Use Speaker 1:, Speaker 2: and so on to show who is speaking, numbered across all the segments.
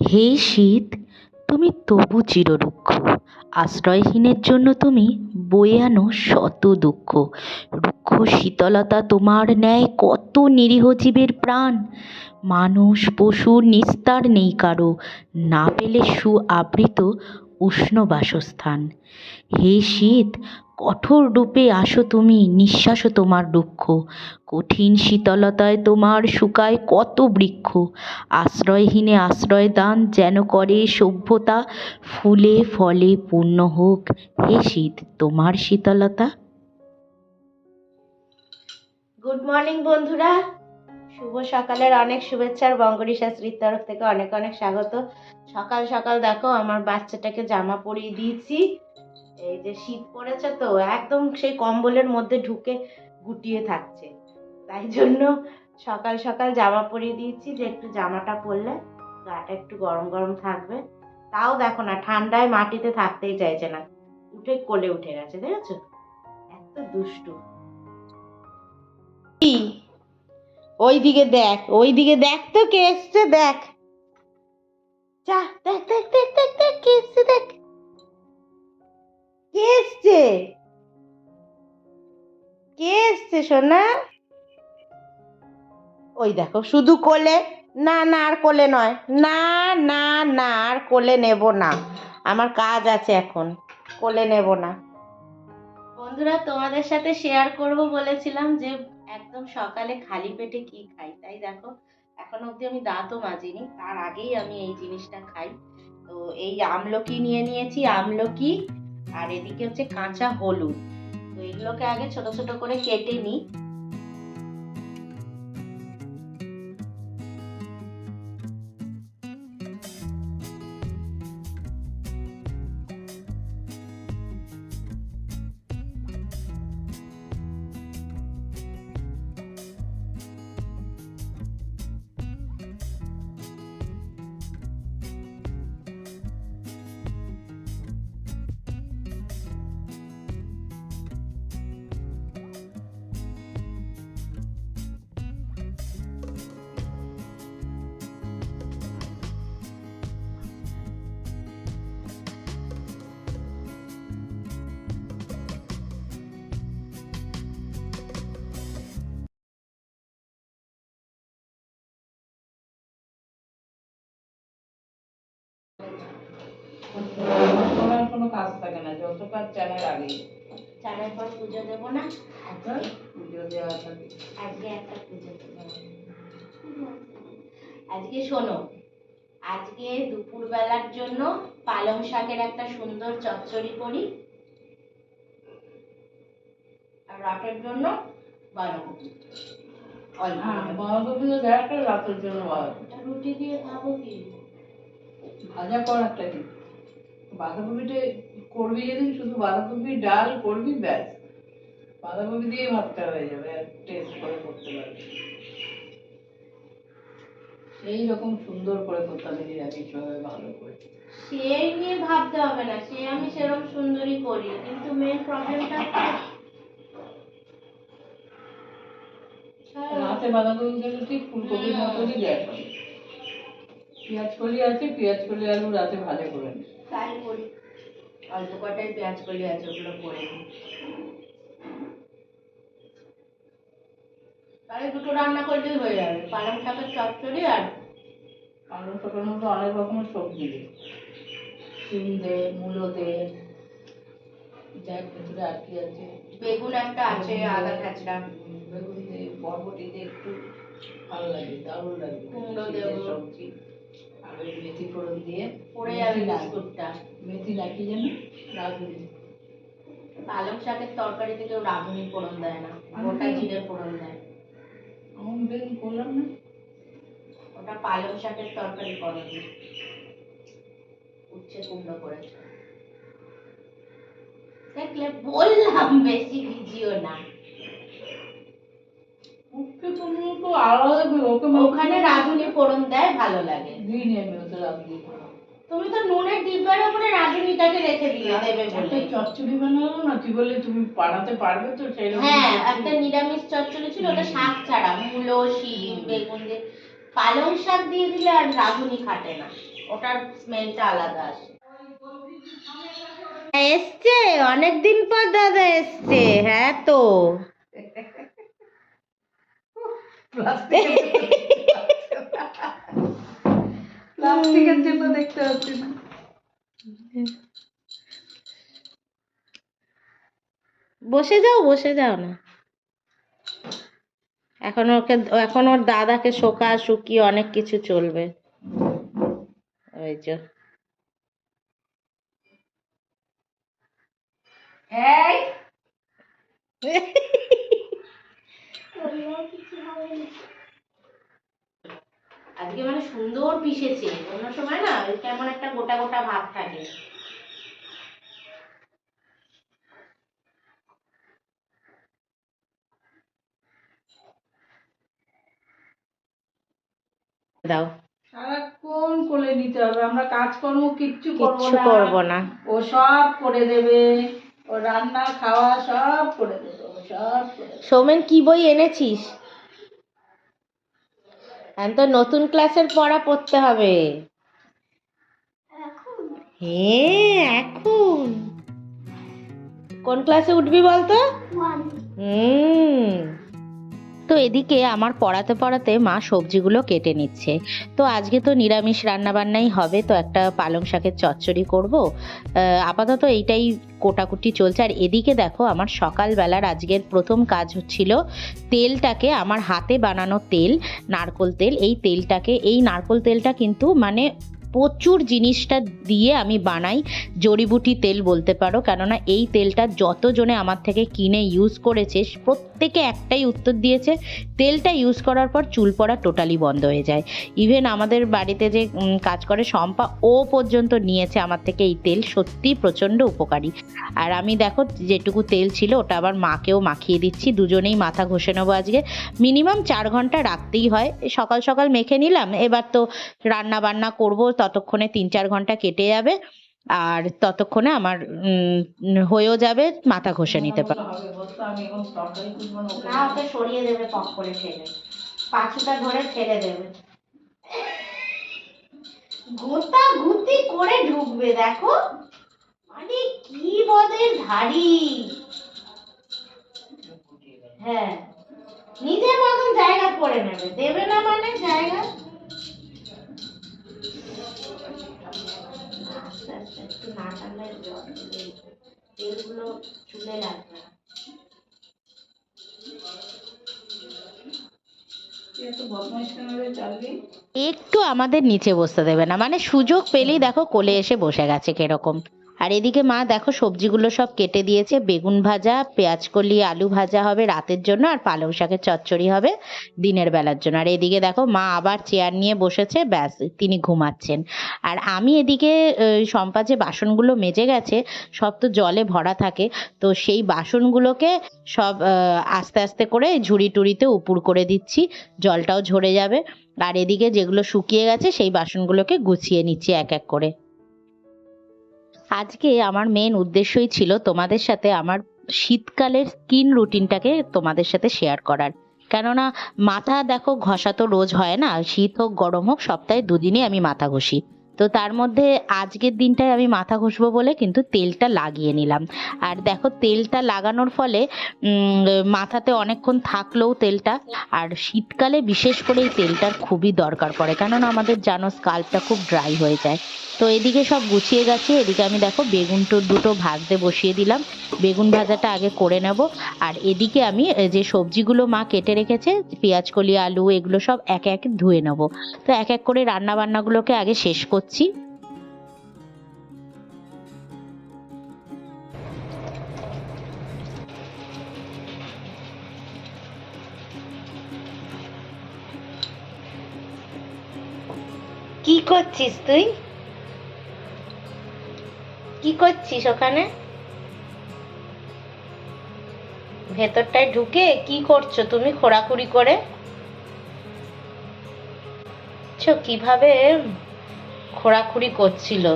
Speaker 1: হে শীত, তুমি তবু চিররুক্ষ। আশ্রয়হীনের জন্য তুমি বয়ে আনো শত দুঃখ। রুক্ষ শীতলতা তোমার ন্যায় কত নিরীহ জীবের প্রাণ। মানুষ পশু নিস্তার নেই কারও। না পেলে সু আবৃত উষ্ণ বাসস্থান। হে শীত, কঠোর রূপে আসো তুমি, নিঃশ্বাসও তোমার দুঃখ কঠিন শীতলতায় তোমার শুকায় কত বৃক্ষ। আশ্রয়হীনে আশ্রয় দান যেন করে সভ্যতা, ফুলে ফলে পূর্ণ হোক। হে শীত, তোমার শীতলতা।
Speaker 2: গুড মর্নিং বন্ধুরা। শুভ সকালের অনেক শুভেচ্ছার বঙ্গরি শাস্ত্রীর তরফ থেকে অনেক অনেক স্বাগত। সকাল সকাল দেখো আমার বাচ্চাটাকে জামা পরিয়ে দিয়েছি। এই যে শীত পড়েছে তো, একদম সেই কম্বলের মধ্যে ঢুকে গুটিয়ে থাকছে। তাই জন্য সকাল সকাল জামা পরিয়ে দিয়েছি যে একটু জামাটা পরলে গাটা একটু গরম গরম থাকবে। তাও দেখো না, ঠান্ডায় মাটিতে থাকতেই চাইছে না। উঠে কোলে উঠে গেছে, দেখেছ? এত দুষ্টু। ওই দিকে দেখ ওই দিকে দেখ তো কে এসছে, দেখ। যা, দেখ দেখ দেখ দেখ দেখ, কে এসছে, দেখ। কে এসছে? কে এসছে, সোনা? ওই দেখো, শুধু কোলে, না না, আর কোলে নয়, না না না, আর কোলে নেব না। আমার কাজ আছে এখন, কোলে নেব না। বন্ধুরা, তোমাদের সাথে শেয়ার করব বলেছিলাম যে একদম সকালে খালি পেটে কি খাই, তাই দেখো? এখন অব্দি আমি দাঁতও মাজিনি, তার আগেই আমি এই জিনিসটা খাই। তো এই আমলকি নিয়ে নিয়েছি, আমলকি, আর এদিকে হচ্ছে কাঁচা হলুদ। তো এগুলোকে আগে ছোট ছোট করে কেটে নিই।
Speaker 3: তোমার কোনো কাজ থাকে না যত কাজ চানের আগে।
Speaker 2: চানের পর পুজো দেবো না?
Speaker 3: পুজো দেওয়া থাকে।
Speaker 2: আজকে একটা পুজো দেবো। আজকে শোনো আজকে দুপুরবেলার জন্য পালং শাকের একটা সুন্দর চচ্চড়ি করি আর রাতের জন্য বাঁধাকপি।
Speaker 3: হ্যাঁ। বাঁধাকপি তো দেখ রাতের জন্য
Speaker 2: রুটি দিয়ে খাব কি?
Speaker 3: ভাজা কর একটা কি বাঁধাকপিটা করবি যেদিন শুধু বাঁধাকপি ডাল করবি ব্যাস। বাঁধাকপি দিয়ে ভাতটা হয়ে যাবে আর টেস্ট করে করতে পারবি সেই রকম সুন্দর করে করতে হবে নিরামিষ ভাবে ভালো করে।
Speaker 2: সেই নিয়ে ভাবতে হবে না সে আমি সেরকম সুন্দরই করি কিন্তু মেন প্রবলেমটা
Speaker 3: রাতে বাঁধাকপি গুলো ঠিক ফুলকপির মতনই দেয় পেঁয়াজ কলি আছে পেঁয়াজ কলি আলু রাতে ভাজা করে নি
Speaker 2: তাই করি। অল্প কটাই পেঁয়াজ কলি আছে ওগুলো করে নিই। তাহলে দুটো রান্না করলেই হয়ে যাবে। পালং শাকের চচ্চড়ি আর
Speaker 3: আলু শাকের মধ্যে অনেক রকমের সবজি দে সিম দে মূলো দে যার ভেতরে আর কি আছে।
Speaker 2: বেগুন একটা আছে আদা খাচড়া
Speaker 3: বেগুন দে বরবটি দে একটু ভালো লাগে দারুণ লাগে
Speaker 2: কুমড়ো দেবো।
Speaker 3: সবজি। আর ওই মেথি ফোড়ন দিয়ে
Speaker 2: পড়ে যাবে বিস্কুটটা
Speaker 3: মেথি যেন রাঁধুনি।
Speaker 2: পালং শাকের তরকারিতে কেউ রাঁধুনি ফোড়ন দেয় না গোটা জিরে ফোড়ন দেয়।
Speaker 3: আমি করলাম না।
Speaker 2: ওটা পালং শাকের তরকারি করে উচ্ছে কুমড়ো করেছে। দেখলে বললাম বেশি ভিজিও না।
Speaker 3: উঠতে কোনো তো আলাদা করে ওকে
Speaker 2: ওখানে রাঁধুনি ফোড়ন দেয় ভালো লাগে।
Speaker 3: দিইনি আমি ওতে রাঁধুনি
Speaker 2: তুমি তো নুনের ডিব্বার উপরে রাঁধুনিটাকে রেখে দিয়ে দেবে বলে
Speaker 3: চচ্চড়ি বানালো না তুই বললে তুমি বানাতে পারবে তো সেই
Speaker 2: হ্যাঁ একটা নিরামিষ চচ্চড়ি ছিল ওটা শাক ছাড়া মূলো শিম বেগুন দিয়ে। পালং শাক দিয়ে দিলে আর রাঁধুনি খাটে না।
Speaker 4: ওটার স্মেলটা আলাদা আসে। এসছে অনেকদিন পর দাদা এসছে হ্যাঁ তো।
Speaker 3: প্লাস্টিকের জন্য দেখতে পাচ্ছি না।
Speaker 4: বসে যাও বসে যাও না। এখন ওকে এখন ওর দাদাকে শোকা শুকি অনেক কিছু চলবে। ওই যে।
Speaker 3: এই!
Speaker 4: আজকে মানে সুন্দর পিষেছে। অন্য সময় না কেমন একটা গোটা গোটা ভাব থাকে। দাও।
Speaker 3: সারাক্ষণ কোলে নিতে হবে। আমরা কাজকর্ম কিচ্ছু করব
Speaker 4: কিচ্ছু
Speaker 3: না।
Speaker 4: করব না।
Speaker 3: ও সব করে দেবে। ও রান্না খাওয়া সব করে দেবে।
Speaker 4: সৌমেন কি বই এনেছিস? এখন তো নতুন ক্লাসের পড়া পড়তে হবে। হ্যাঁ এখন। কোন ক্লাসে উঠবি বলতো? হুম।
Speaker 2: তো এদিকে আমার পড়াতে পড়াতে মা সবজিগুলো কেটে নিচ্ছে। তো আজকে তো নিরামিষ রান্নাবান্নাই হবে, তো একটা পালং শাকের চচ্চড়ি করব। আপাতত এইটাই কোটাকুটি চলছে। আর এদিকে দেখো আমার সকালবেলার আজকের প্রথম কাজ হচ্ছিল তেলটাকে, আমার হাতে বানানো তেল, নারকোল তেল, এই তেলটাকে, এই নারকোল তেলটা কিন্তু মানে প্রচুর জিনিসটা দিয়ে আমি বানাই। জড়িবুটি তেল বলতে পারো, কেননা এই তেলটা যতজনে আমার থেকে কিনে ইউজ করেছে, প্রত্যেকে একটাই উত্তর দিয়েছে, তেলটা ইউজ করার পর চুল পড়া টোটালি বন্ধ হয়ে যায়। ইভেন আমাদের বাড়িতে যে কাজ করে শম্পা, ও পর্যন্ত নিয়েছে আমার থেকে এই তেল সত্যি প্রচণ্ড উপকারী। আর আমি দেখো, যেটুকু তেল ছিল, ওটা আবার মাকেও মাখিয়ে দিচ্ছি, দুজনেই মাথা ঘষে নেব আজকে। মিনিমাম চার ঘণ্টা রাখতেই হয়। সকাল সকাল মেখে নিলাম, এবার তো রান্না বান্না করব ততক্ষণে তিন চার ঘণ্টা কেটে যাবে আর ততক্ষণে আমার হয়েও যাবে, মাথা ঘষে নিতে পারব।
Speaker 4: সরিয়ে ধরে গোতা গুতি করে ঢুকবে, দেখো। মানে কি বদের ধাড়ি। হ্যাঁ নিজের মতন জায়গা করে নেবে। দেবে না মানে জায়গা। আস্তে একটু না টানলে তেলগুলো চুলে লাগবে
Speaker 2: একটু আমাদের নিচে বসতে দেবে না। মানে সুযোগ পেলেই দেখো কোলে এসে বসে গেছে কীরকম। আর এদিকে মা, দেখো, সবজিগুলো সব কেটে দিয়েছে। বেগুন ভাজা পেঁয়াজ কলি আলু ভাজা হবে রাতের জন্য, আর পালং শাকের চচ্চড়ি হবে দিনের বেলার জন্য। আর এদিকে দেখো, মা আবার চেয়ার নিয়ে বসেছে, ব্যাস, তিনি ঘুমাচ্ছেন। আর আমি এদিকে শম্পা যে বাসনগুলো মেজে গেছে, সব তো জলে ভরা থাকে, তো সেই বাসনগুলোকে সব আস্তে আস্তে করে ঝুড়ি টুড়িতে উপুর করে দিচ্ছি, জলটাও ঝরে যাবে। আর এদিকে যেগুলো শুকিয়ে গেছে, সেই বাসনগুলোকে গুছিয়ে নিচ্ছি এক এক করে। আজকে আমার মেন উদ্দেশ্যই ছিল তোমাদের সাথে আমার শীতকালের স্কিন রুটিনটাকে তোমাদের সাথে শেয়ার করার। কেননা মাথা দেখো ঘষা তো রোজ হয় না, শীত হোক, গরম হোক, সপ্তাহে দুদিনে আমি মাথা ঘষি। তো তার মধ্যে আজকের দিনটায় আমি মাথা ঘষবো বলে কিন্তু তেলটা লাগিয়ে নিলাম। আর দেখো তেলটা লাগানোর ফলে মাথাতে অনেকক্ষণ থাকলেও তেলটা, আর শীতকালে বিশেষ করে এই তেলটার খুবই দরকার পড়ে। কেননা আমাদের জানো স্কাল্পটা খুব ড্রাই হয়ে যায়। তো এদিকে সব গুছিয়ে গেছে এদিকে আমি দেখো বেগুন তো দুটো ভাজতে বসিয়ে দিলাম। বেগুন ভাজাটা আগে করে নেব। আর এদিকে আমি যে সবজিগুলো মা কেটে রেখেছে, পেঁয়াজ, কলি, আলু, এগুলো সব এক এক ধুয়ে নেব। তো এক এক করে রান্না বান্নাগুলোকে আগে শেষ করছি
Speaker 4: কি করছিস তুই? কি করছিস ওখানে? ভেতরটায় ঢুকে কি করছ তুমি খোঁড়াখুড়ি করে? কীভাবে? খোঁড়াখুড়ি করছিল।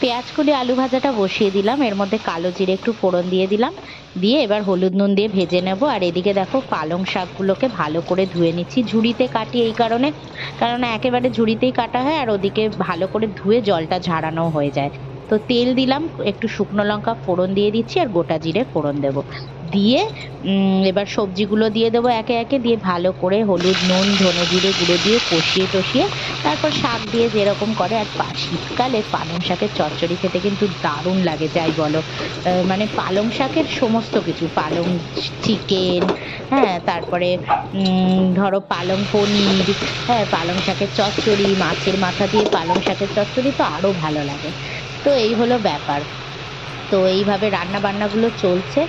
Speaker 2: পেঁয়াজ কলি আলু ভাজাটা বসিয়ে দিলাম, এর মধ্যে কালো জিরে একটু ফোড়ন দিয়ে দিলাম, দিয়ে এবার হলুদ নুন দিয়ে ভেজে নেব, আর এদিকে দেখো পালং শাকগুলোকে ভালো করে ধুয়ে নিচ্ছি, ঝুড়িতে কাটি এই কারণে কারণ একেবারে ঝুড়িতেই কাটা হয়, আর ওদিকে ভালো করে ধুয়ে জলটা ঝাড়ানো হয়ে যায়। তো তেল দিলাম, একটু শুকনো লঙ্কা ফোড়ন দিয়ে দিচ্ছি আর গোটা জিরে ফোড়ন দেবো। দিয়ে এবার সবজিগুলো দিয়ে দেবো একে একে, দিয়ে ভালো করে হলুদ, নুন, ধনে জিরে গুঁড়ো দিয়ে কষিয়ে টষিয়ে, তারপর শাক দিয়ে যেরকম করে আর শীতকালে পালং শাকের চচ্চড়ি খেতে কিন্তু দারুণ লাগে, যাই বলো। মানে পালং শাকের সমস্ত কিছু, পালং চিকেন হ্যাঁ তারপরে ধরো পালং পনির হ্যাঁ পালং শাকের চচ্চড়ি, মাছের মাথা দিয়ে পালং শাকের চচ্চড়ি তো আরও ভালো লাগে। তো এই হলো ব্যাপার। তো এইভাবে রান্না বান্নাগুলো চলছে।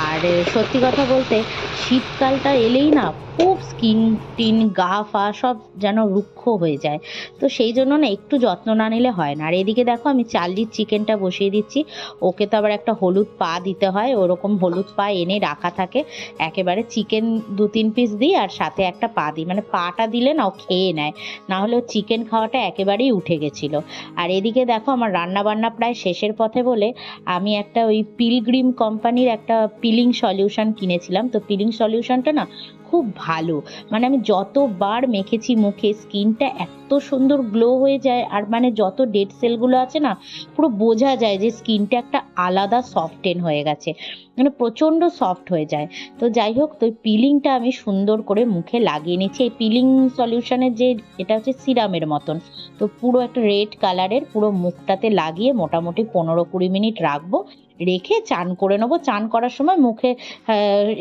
Speaker 2: আর সত্যি কথা বলতে, শীতকালটা এলেই না খুব স্কিন টিন, গা ফা সব যেন রুক্ষ হয়ে যায়। তো সেই জন্য না একটু যত্ন না নিলে হয় না। আর এদিকে দেখো আমি চার্লির চিকেনটা বসিয়ে দিচ্ছি। ওকে তো আবার একটা হলুদ পা দিতে হয়। ওরকম হলুদ পা এনে রাখা থাকে। একেবারে চিকেন দু তিন পিস দিই আর সাথে একটা পা দিই। মানে পাটা দিলে না ও খেয়ে নেয়। না হলে চিকেন খাওয়াটা একেবারেই উঠে গেছিল। আর এদিকে দেখো আমার রান্না বান্না প্রায় শেষের পথে বলে আমি একটা ওই পিলগ্রিম কোম্পানির একটা পিলিং সলিউশন কিনেছিলাম। তো পিলিং সলিউশনটা না খুব ভালো। মানে আমি যতবার মেখেছি মুখে, স্কিনটা এত সুন্দর গ্লো হয়ে যায়, আর মানে যত ডেড সেলগুলো আছে না, পুরো বোঝা যায় যে স্কিনটা একটা আলাদা সফটেন হয়ে গেছে। মানে প্রচণ্ড সফট হয়ে যায়। তো যাই হোক, তো পিলিংটা আমি সুন্দর করে মুখে লাগিয়ে নিচ্ছি। এই পিলিং সলিউশনের যে, এটা হচ্ছে সিরামের মতন। তো পুরো একটা রেড কালারের পুরো মুখটাতে লাগিয়ে মোটামুটি পনেরো কুড়ি মিনিট রাখব। রেখে চান করে নেব। চান করার সময় মুখে আহ,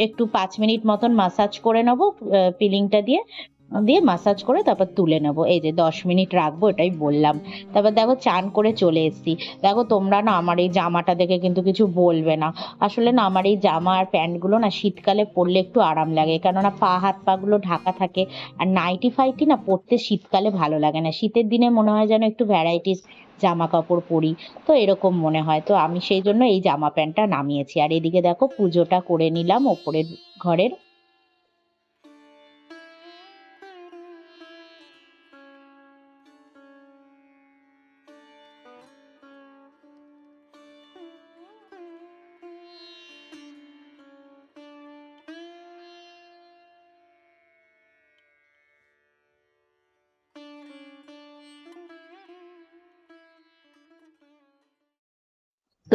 Speaker 2: একটু পাঁচ মিনিট মতন মাসাজ করে নেব পিলিংটা দিয়ে। দিয়ে মাসাজ করে তারপর তুলে নেব। এই যে দশ মিনিট রাখব, এটাই বললাম। তারপর দেখো চান করে চলে এসছি। দেখো তোমরা না আমার এই জামাটা দেখে কিন্তু কিছু বলবে না। আসলে না আমার এই জামা আর প্যান্টগুলো না শীতকালে পরলে একটু আরাম লাগে। কেননা পা, হাত পাগুলো ঢাকা থাকে। আর নাইটি ফাইটি না পরতে শীতকালে ভালো লাগে না। শীতের দিনে মনে হয় যেন একটু ভ্যারাইটিস জামা কাপড় পরি। তো এরকম মনে হয়। তো আমি সেই জন্য এই জামা প্যান্টটা নামিয়েছি। আর এদিকে দেখো পুজোটা করে নিলাম ওপরের ঘরের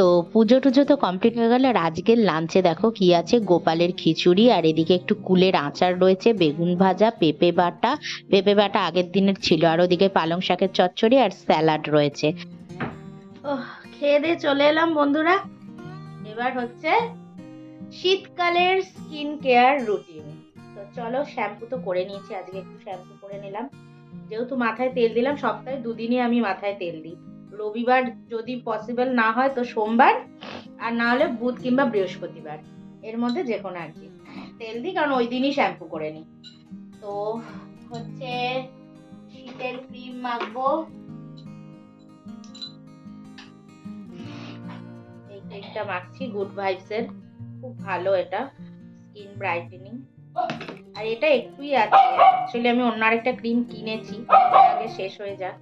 Speaker 2: তো পুজো টুজো তো কমপ্লিট হয়ে গেল আর আজকের লাঞ্চে দেখো কি আছে? গোপালের খিচুড়ি আর এদিকে একটু কুলের আচার রয়েছে, বেগুন ভাজা, পেঁপে বাটা। পেঁপে বাটা আগের দিনের ছিল আর ওদিকে পালং শাকের চচ্চড়ি আর স্যালাড রয়েছে।
Speaker 4: খেয়ে দিয়ে চলে এলাম বন্ধুরা। এবার হচ্ছে শীতকালের স্কিন কেয়ার রুটিন তো চলো শ্যাম্পু তো করে নিয়েছি, আজকে একটু শ্যাম্পু করে নিলাম। যেহেতু মাথায় তেল দিলাম, সপ্তাহে দুদিনই আমি মাথায় তেল দিই। রবিবার যদি পসিবল না হয় তো সোমবার, আর না হলে বুধ কিংবা বৃহস্পতিবার, এর মধ্যে যে কোনো একদিন তেল দিই, কারণ ওই দিনই শ্যাম্পু করে নিই। তো হচ্ছে শীতের ক্রিম মাখবো। এই ক্রিমটা মাখছি গুড ভাইবসের খুব ভালো এটা স্কিন ব্রাইটেনিং আর এটা একটুই আছে অ্যাকচুয়ালি আমি অন্য আরেকটা ক্রিম কিনেছি আগে শেষ হয়ে যাক।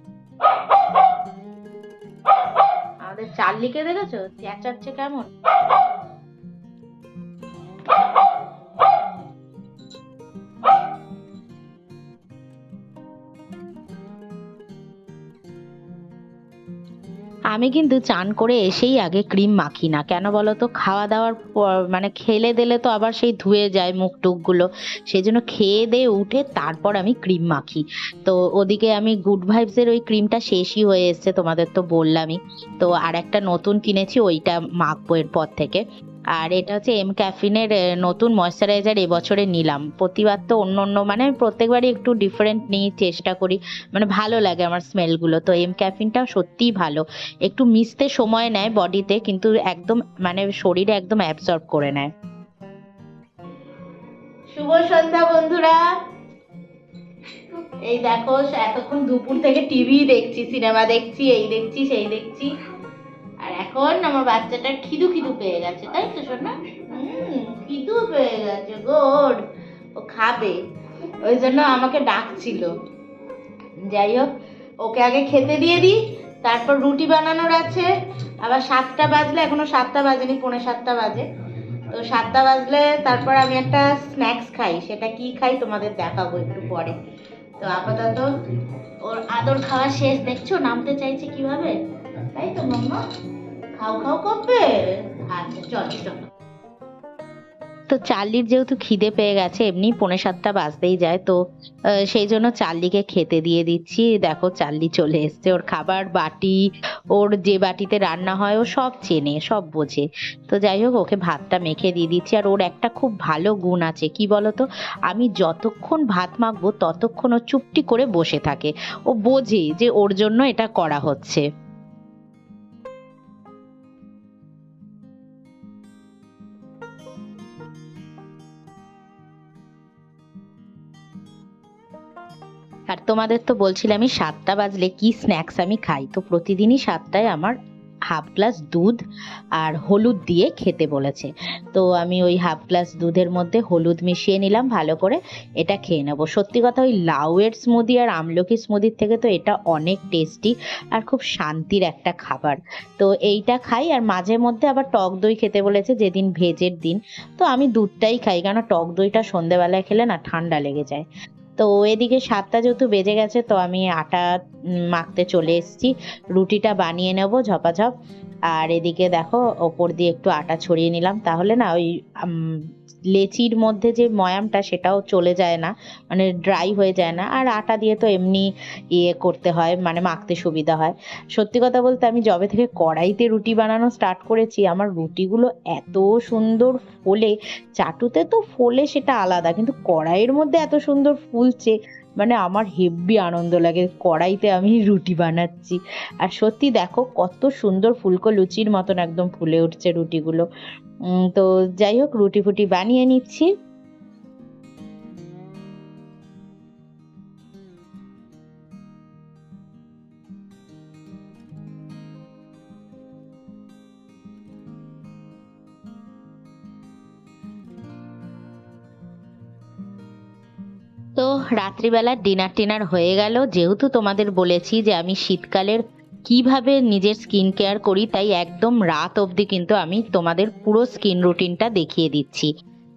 Speaker 4: আমাদের চার্লিকে দেখেছ? চেঁচাচ্ছে কেমন?
Speaker 2: আমি কিন্তু চান করে এসেই আগে ক্রিম মাখি না। কেন বলো তো খাওয়া দাওয়ার পর মানে খেলে দিলে তো আবার সেই ধুয়ে যায় মুখ টুকগুলো সেই জন্য খেয়ে দিয়ে উঠে তারপর আমি ক্রিম মাখি। তো ওদিকে আমি গুড ভাইবসের ওই ক্রিমটা শেষই হয়ে এসছে তোমাদের তো বললামই। তো আর একটা নতুন কিনেছি, ওইটা মাখবো এরপর থেকে। আর এটা হচ্ছে এম ক্যাফিনের নতুন ময়শ্চারাইজার এবছরে নিলাম। প্রতিবার তো অন্য অন্য মানে প্রত্যেকবারই একটু ডিফারেন্ট নিই, চেষ্টা করি। মানে ভালো লাগে আমার স্মেলগুলো তো এম ক্যাফিনটাও সত্যিই ভালো। একটু মিশতে সময় নেয় বডিতে কিন্তু একদম মানে শরীরে একদম অ্যাবজর্ব করে নেয়।
Speaker 4: শুভ সন্ধ্যা বন্ধুরা। এই দেখো, এতক্ষণ দুপুর থেকে টিভি দেখছি সিনেমা দেখছি, এই দেখছি, সেই দেখছি। আর এখন আমার বাচ্চাটা খিদু খিদু পেয়ে গেছে, তাই তো শোনা খিদু পেয়ে গেছে গোড ও খাবে। ওই জন্য আমাকে ডাকছিল। যাই হোক, ওকে আগে খেতে দিয়ে দিই, তারপর রুটি বানানোর আছে। আবার সাতটা বাজলে, এখনও সাতটা বাজেনি, পৌনে সাতটা বাজে। তো সাতটা বাজলে তারপর আমি একটা স্ন্যাক্স খাই, সেটা কি খাই তোমাদের দেখাবো একটু পরে। তো আপাতত ওর আদর খাওয়া শেষ, দেখছ? নামতে চাইছে কীভাবে? তো
Speaker 2: তো চার্লির যেহেতু খিদে পেয়ে গেছে, এমনি পৌনে সাতটা বাজতেই যায়, তো সেই জন্য চার্লিকে খেতে দিয়ে দিচ্ছি। দেখো চার্লি চলে এসছে। ওর খাবার বাটি, ওর যে বাটিতে রান্না হয়, ও সব চেনে, সব বোঝে। তো যাই হোক, ওকে ভাতটা মেখে দিয়ে দিচ্ছি। আর ওর একটা খুব ভালো গুণ আছে, কি বলতো? আমি যতক্ষণ ভাত মাখবো, ততক্ষণ ও চুপটি করে বসে থাকে। ও বোঝে যে ওর জন্য এটা করা হচ্ছে। আর তোমাদের তো বলছিলামই সাতটা বাজলে কি স্ন্যাক্স আমি খাই। তো প্রতিদিনই সাতটায় আমার হাফ গ্লাস দুধ আর হলুদ দিয়ে খেতে বলেছে। তো আমি ওই হাফ গ্লাস দুধের মধ্যে হলুদ মিশিয়ে নিলাম ভালো করে, এটা খেয়ে নেব। সত্যি কথা ওই লাউয়ের স্মুদি আর আমলকি স্মুদির থেকে তো এটা অনেক টেস্টি আর খুব শান্তির একটা খাবার। তো এইটা খাই আর মাঝে মধ্যে আবার টক দই খেতে বলেছে যেদিন ভেজের দিন। তো আমি দুধটাই খাই কেন টক দইটা সন্ধেবেলায় খেলে না ঠান্ডা লেগে যায়। তো এদিকে সাতটা যেহেতু বেজে গেছে, তো আমি আটা মাখতে চলে এসেছি। রুটিটা বানিয়ে নেব ঝপাঝপ। আর এদিকে দেখো, ওপর দিয়ে একটু আটা ছড়িয়ে নিলাম। তাহলে না ওই লেচির মধ্যে যে ময়ামটা সেটাও চলে যায় না মানে ড্রাই হয়ে যায় না। আর আটা দিয়ে তো এমনি ইয়ে করতে হয় মানে মাখতে সুবিধা হয়। সত্যি কথা বলতে আমি যবে থেকে কড়াইতে রুটি বানানো স্টার্ট করেছি, আমার রুটিগুলো এত সুন্দর ফোলে। চাটুতে তো ফোলে সেটা আলাদা, কিন্তু কড়াইয়ের মধ্যে এত সুন্দর ফুলছে মানে আমার হেব্বি আনন্দ লাগে, কড়াইতে আমি রুটি বানাচ্ছি। আর সত্যি দেখো, কত সুন্দর ফুলকো লুচির মতন একদম ফুলে উঠছে রুটিগুলো। তো যাই হোক, রুটি ফুটি বানিয়ে নিচ্ছি। তো রাত্রিবেলা ডিনার টিনার হয়ে গেল। যেহেতু তোমাদের বলেছি যে আমি শীতকালের কীভাবে নিজের স্কিন কেয়ার করি, তাই একদম রাত অবধি কিন্তু আমি তোমাদের পুরো স্কিন রুটিনটা দেখিয়ে দিচ্ছি।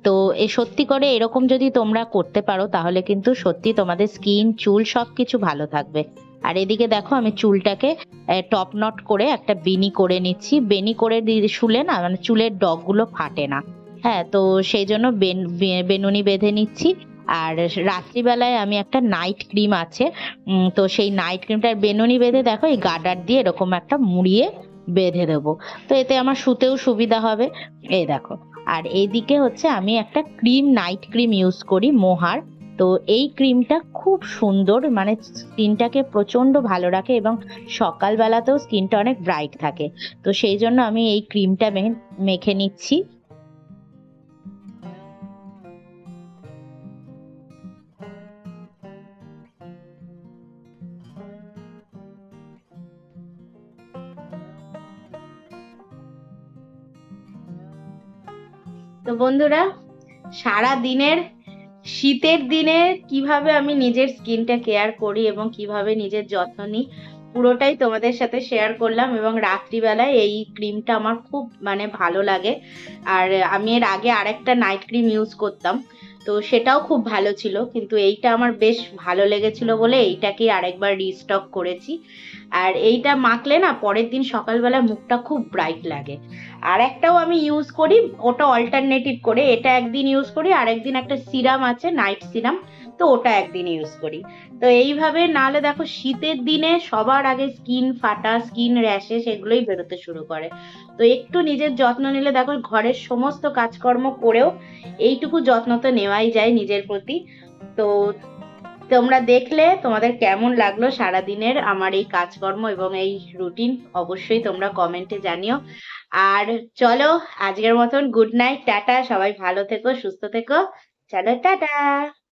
Speaker 2: তো এ সত্যি করে এরকম যদি তোমরা করতে পারো, তাহলে কিন্তু সত্যি তোমাদের স্কিন চুল সব কিছু ভালো থাকবে। আর এদিকে দেখো আমি চুলটাকে টপ নট করে একটা বেনি করে নিচ্ছি। বেনি করে শুলে না মানে চুলের ডগগুলো ফাটে না। হ্যাঁ তো সেই জন্য বেন বেনুনি বেঁধে নিচ্ছি। আর রাত্রিবেলায় আমি একটা নাইট ক্রিম আছে। তো সেই নাইট ক্রিমটার বেনুনি বেঁধে দেখো, এই গার্ডার দিয়ে এরকম একটা মুড়িয়ে বেঁধে দেবো। তো এতে আমার শুতেও সুবিধা হবে। এই দেখো। আর এইদিকে হচ্ছে আমি একটা ক্রিম নাইট ক্রিম ইউজ করি, মোহার। তো এই ক্রিমটা খুব সুন্দর মানে স্কিনটাকে প্রচণ্ড ভালো রাখে এবং সকালবেলাতেও স্কিনটা অনেক ব্রাইট থাকে। তো সেই জন্য আমি এই ক্রিমটা মেখে নিচ্ছি।
Speaker 4: তো বন্ধুরা, সারা দিনের, শীতের দিনে কীভাবে আমি নিজের স্কিনটা কেয়ার করি এবং কীভাবে নিজের যত্ন নিই, পুরোটাই তোমাদের সাথে শেয়ার করলাম এবং রাত্রিবেলায় এই ক্রিমটা আমার খুব মানে ভালো লাগে। আর আমি এর আগে আরেকটা নাইট ক্রিম ইউজ করতাম। তো সেটাও খুব ভালো ছিল, কিন্তু এইটা আমার বেশ ভালো লেগেছিল বলে এইটাকে আরেকবার রিস্টক করেছি। আর এইটা মাখলে না পরের দিন সকালবেলা মুখটা খুব ব্রাইট লাগে। আর একটাও আমি ইউজ করি, ওটা অল্টারনেটিভ করে, এটা একদিন ইউজ করি আর একদিন একটা সিরাম আছে নাইট সিরাম তো ওটা একদিন ইউজ করি। তো এইভাবে নাহলে দেখো শীতের দিনে সবার আগে স্কিন ফাটা স্কিন র্যাশেস এগুলোই বেরোতে শুরু করে। তো একটু নিজের যত্ন নিলে দেখো ঘরের সমস্ত কাজকর্ম করেও এইটুকু যত্ন তো নেওয়াই যায় নিজের প্রতি। তো তোমরা দেখলে তোমাদের কেমন লাগল সারাদিনের আমার এই কাজকর্ম এবং এই রুটিন অবশ্যই তোমরা কমেন্টে জানিও। আর চলো আজকের মতন গুড নাইট টাটা, সবাই ভালো থেকো, সুস্থ থেকো। চলো, টাটা!